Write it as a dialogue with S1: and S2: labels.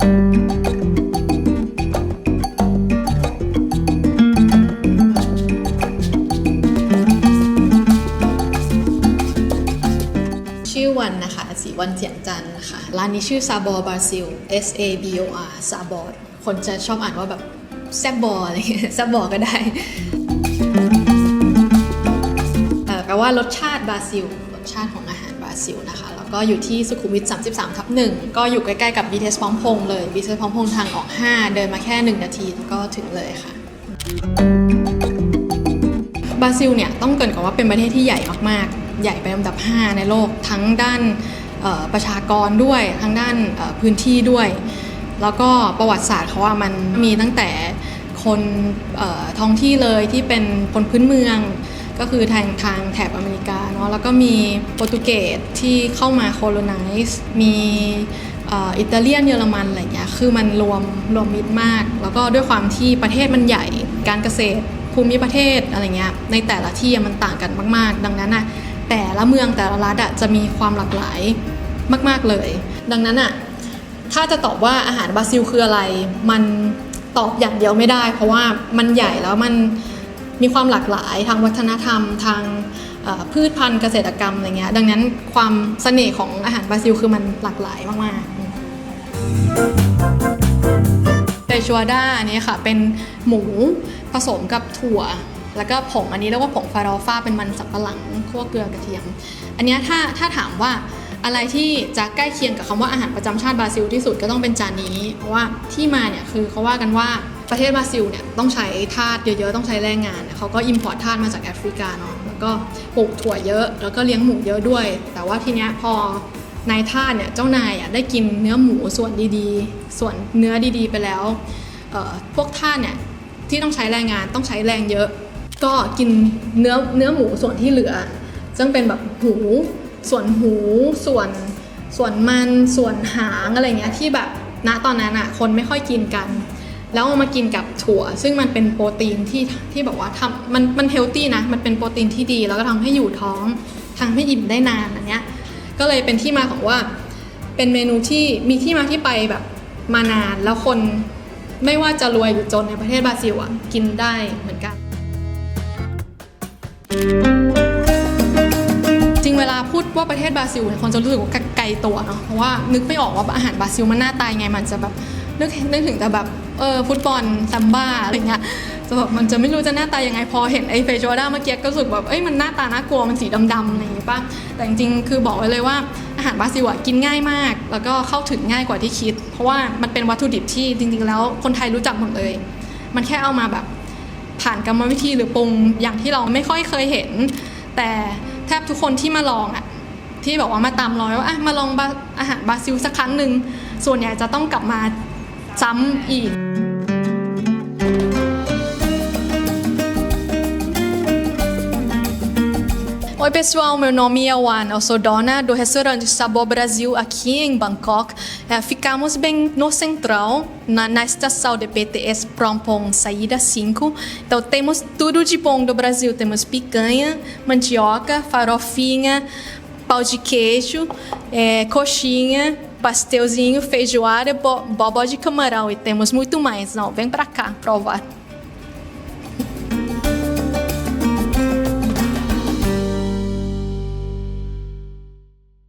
S1: ชื่อวันนะคะสีวันเจียงจันนะคะร้านนี้ชื่อซาบอร์บราซิล S A B O R ซาบอร์คนจะชอบอ่านว่าแบบแซบบอร์อะไรเงี้ยแซบบอร์ก็ได้เอ่อแปลว่ารสชาติบราซิล รสชาติของอาหารบราซิลนะคะ ก็อยู่ที่สุขุมวิท 33 ทับหนึ่งก็อยู่ใกล้ๆกับ BTS พร้อมพงเลย BTS พร้อมพงทางออก 5 เดินมาแค่ 1 นาทีก็ถึงเลยค่ะบราซิลเนี่ยต้องเกินก่อนว่าเป็นประเทศที่ใหญ่มากๆ ใหญ่เป็นลำดับ 5 ในโลกทั้งด้านประชากรด้วยทั้งด้านพื้นที่ด้วย แล้วก็ประวัติศาสตร์เขาว่ามันมีตั้งแต่คนท้องที่เลยที่เป็นคนพื้นเมือง ก็คือทางทางแถบอเมริกาเนาะแล้วก็มีโปรตุเกสที่เข้ามาโคโลไนซ์มีอิตาเลียนเยอรมันอะไรอย่างเงี้ยคือมันรวมรวมมิตรมาก แล้วก็ด้วยความที่ประเทศมันใหญ่การเกษตรภูมิประเทศอะไรเงี้ยในแต่ละที่มันต่างกันมากๆ ดังนั้นอะแต่ละเมืองแต่ละรัฐอะจะมีความหลากหลายมาก ๆเลย ดังนั้นอะถ้าจะตอบว่าอาหารบราซิลคืออะไร มันตอบอย่างเดียวไม่ได้ เพราะว่ามันใหญ่แล้วมัน มีความหลากหลายทางวัฒนธรรม ทางพืชพันธุ์เกษตรกรรมอะไรเงี้ยดังนั้นความเสน่ห์ของอาหารบราซิลคือมันหลากหลายมากๆเฟชัวด้าอันนี้ค่ะเป็นหมูผสมกับถั่ว แล้วก็ผงอันนี้เรียกว่าผงฟารอลฟาเป็นมันสับปะหลังคั่วเกลือกระเทียม อันนี้ถ้าถ้าถามว่าอะไรที่จะใกล้เคียงกับคำว่าอาหารประจำชาติบราซิลที่สุดก็ต้องเป็นจานนี้ เพราะว่าที่มาเนี่ยคือเขาว่ากันว่า ประเทศบราซิลเนี่ยต้องใช้ทาสเยอะๆ ต้องใช้แรงงาน เขาก็อิมพอร์ตทาสมาจากแอฟริกาเนาะแล้วก็ปลูกถั่วเยอะ แล้วก็เลี้ยงหมูเยอะด้วย แต่ว่าทีเนี้ยพอนายทาสเนี่ยเจ้านายอะได้กินเนื้อหมูส่วนดีๆ ส่วนเนื้อดีๆ ไปแล้วพวกทาสเนี่ยที่ต้องใช้แรงงานต้องใช้แรงเยอะ ก็กินเนื้อเนื้อหมูส่วนที่เหลือ ซึ่งเป็นแบบหูส่วนหูส่วนส่วนมันส่วนหางอะไรเงี้ยที่แบบณตอนนั้นอะคนไม่ค่อยกินกัน แล้วเอามากินกับถั่ว ซึ่งมันเป็นโปรตีนที่ที่บอกว่าทำมันมันเฮลตี้นะ มันเป็นโปรตีนที่ดี แล้วก็ทำให้อยู่ท้องทำให้อิ่มได้นานอันเนี้ยก็เลยเป็นที่มาของว่าเป็นเมนูที่มีที่มาที่ไปแบบมานานแล้วคนไม่ว่าจะรวยหรือจนในประเทศบราซิลอะกินได้เหมือนกัน จริงเวลาพูดว่าประเทศบราซิลเนี่ยคนจะรู้สึกว่าไกลตัวเนาะเพราะว่านึกไม่ออกว่าอาหารบราซิลมันหน้าตายไงมันจะแบบนึกนึกถึงแต่แบบ เออฟุตบอลซัมบ้าอะไรเงี้ยจะแบบมันจะไม่รู้จะหน้าตายังไงพอเห็นไอ้เฟโจด้าเมื่อกี้ก็รู้สึกแบบเอ้ยมันหน้าตาน่ากลัวมันสีดำๆอะไรอย่างเงี้ยป่ะแต่จริงๆคือบอกไว้เลยว่าอาหารบราซิลอะกินง่ายมาก แล้วก็เข้าถึงง่ายกว่าที่คิด เพราะว่ามันเป็นวัตถุดิบที่จริง ๆ แล้วคนไทยรู้จักหมดเลย มันแค่เอามาแบบผ่านกรรมวิธีหรือปรุงอย่างที่เราไม่ค่อยเคยเห็น แต่แทบทุกคนที่มาลองอะที่บอกว่ามาตามรอยว่าอะมาลองอาหารบราซิลสักครั้งหนึ่งส่วนใหญ่จะต้องกลับมา ซ้ำอีก Oi pessoal, meu nome é Wan, eu sou dona do restaurante Sabor Brasil aqui em Bangkok. É, ficamos bem no central, na, na estação de BTS Prompong Saída 5. Então temos tudo de bom do Brasil, temos picanha, mandioca, farofinha, pau de queijo, é, coxinha, pastelzinho, feijoada, bo, bobó de camarão e temos muito mais. Não, vem pra cá provar.